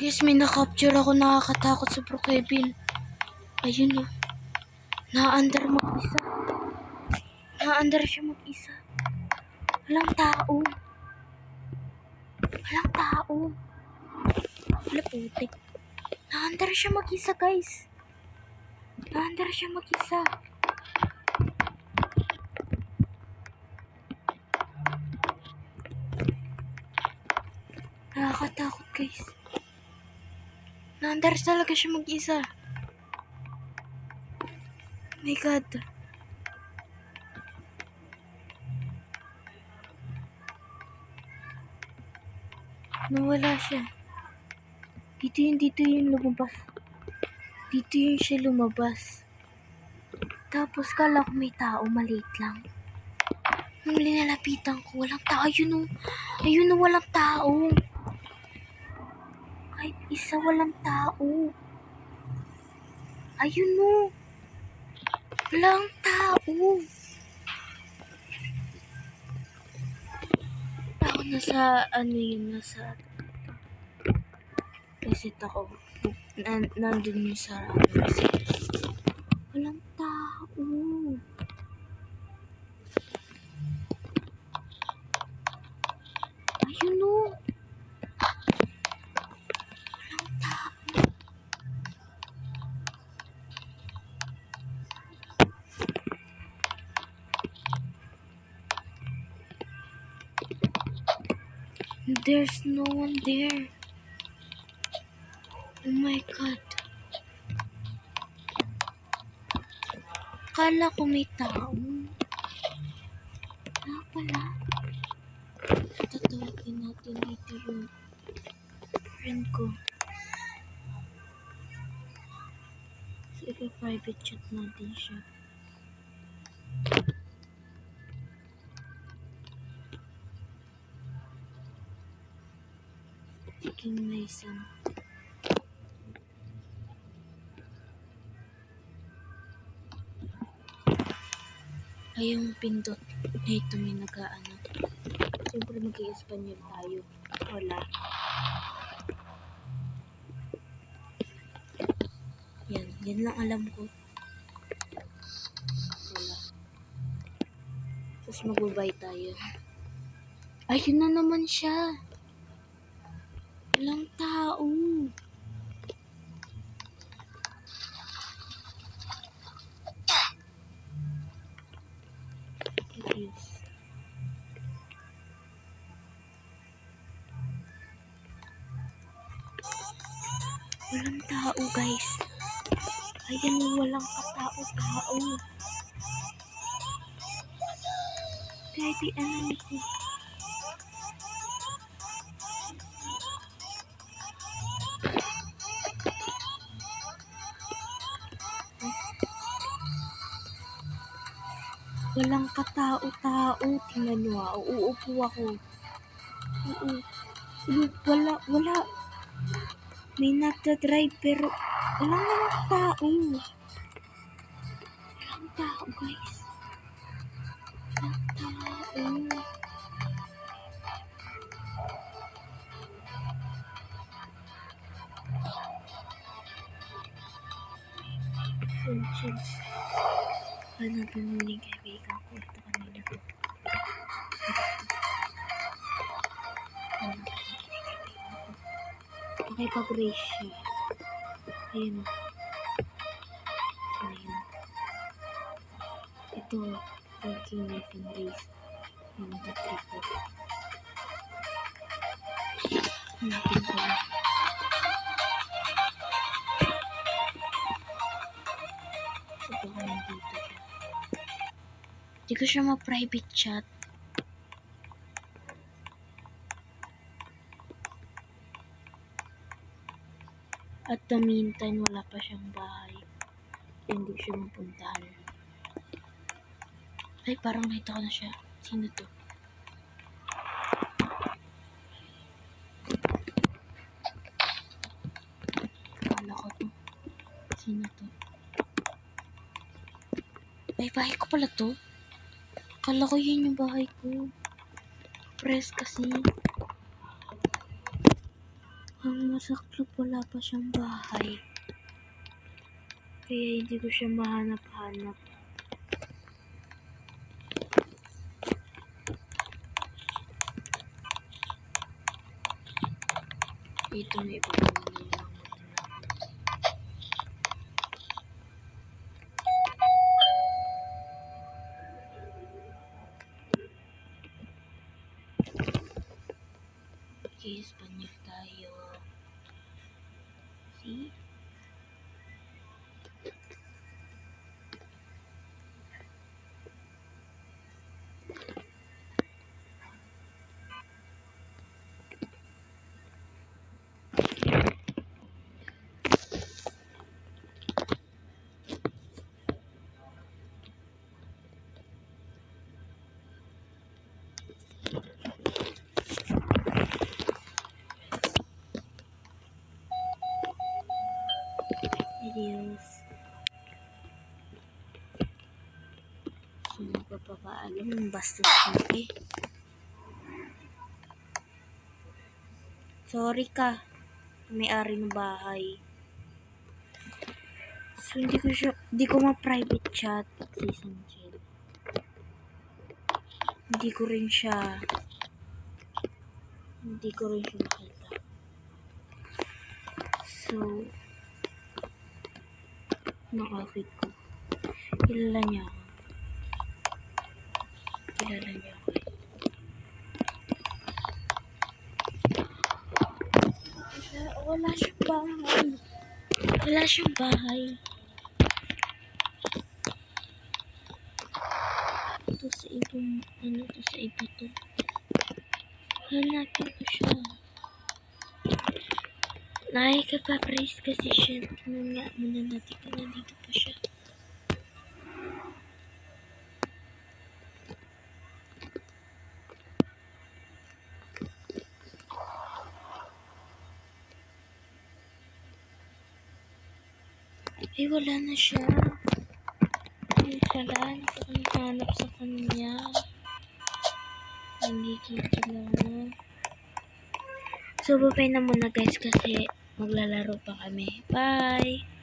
Guys, may na-capture ako nakakatakot sa Bro. Ayun o. Na-under mag-isa. Na-under siya mag-isa. Walang tao. Walang tao. Wala putik. Na-under siya mag-isa, guys. Na-under siya mag-isa. Nakakatakot, guys. Na-under talaga siya mag-isa. My God. Nawala siya. Dito yun, dito yun lumabas. Dito yun siya lumabas. Tapos kala ko may tao, maliit lang. Nung linalapitan ko, walang tao. Ayun o. Ayun o, walang tao. Kahit isa walang tao. Ayun o. Walang tao. Ako nasa, ano yun, nasa, reset ako. Nan, nandun yung sa, ano, reset. Walang tao. Ayun o. Walang tao. There's no one there. Oh my god. Kala ko may tao. Wala pala. Tatawagin natin dito yung friend ko. Sige, private chat natin siya. King Mason. Ay, yung pindot. Ay, ito may nag-ano. Siyempre mag-i-espanyol tayo. Wala. Yan. Yan lang alam ko. Wala. Tapos magbabay tayo. Ayun na naman siya. Walang tao. Yes. Walang tao, guys. Ayan, walang katao-tao. Kahit i-ano ko. Walang katao-tao. Tingnan nyo ah. Uuupo ako. Oo. Wala, wala. May nagda-drive pero walang walang tao. Walang tao, guys. Walang tao. Chill, chill. Ano bumili kaibigan ko ito kanina to. Okay, pag-race siya. Ayun. Ayun. Ito, working knife and race. Yung nag-tripod. Hanapin ko lang. Hindi ko siya ma-private chat. At the meantime, wala pa siyang bahay. Hindi siya mapuntahan. Ay, parang nakita ko na siya. Sino to? Kala ko to. Sino to? Ay, bahay ko pala to. Kala ko yun yung bahay ko. Press kasi. Ang masaklap wala pa siyang bahay. Kaya hindi ko siya mahanap-hanap. Pa naman lang Okay, Espanyol tayo. See? Magpapaalam ng bastos mo eh. Sorry ka. May-ari ng bahay. So, hindi ko siya, hindi ko ma-private chat si Sanjel. Hindi ko rin siya, hindi ko rin siya makita. So, nakakit ko. Kilala niya ako. Kilala niya. Wala, wala siyang bahay. Wala siyang bahay. Ito sa ibang, ano to sa iba to. Hanapin ko siya. Nay, kapapraise kasi siya. Tingnan nga muna natin kung nandito pa siya. Ay, wala na siya. Ay, pala. Hindi ko hanap sa kanya. Nagigigil ako. So, babay na muna guys kasi maglalaro pa kami. Bye!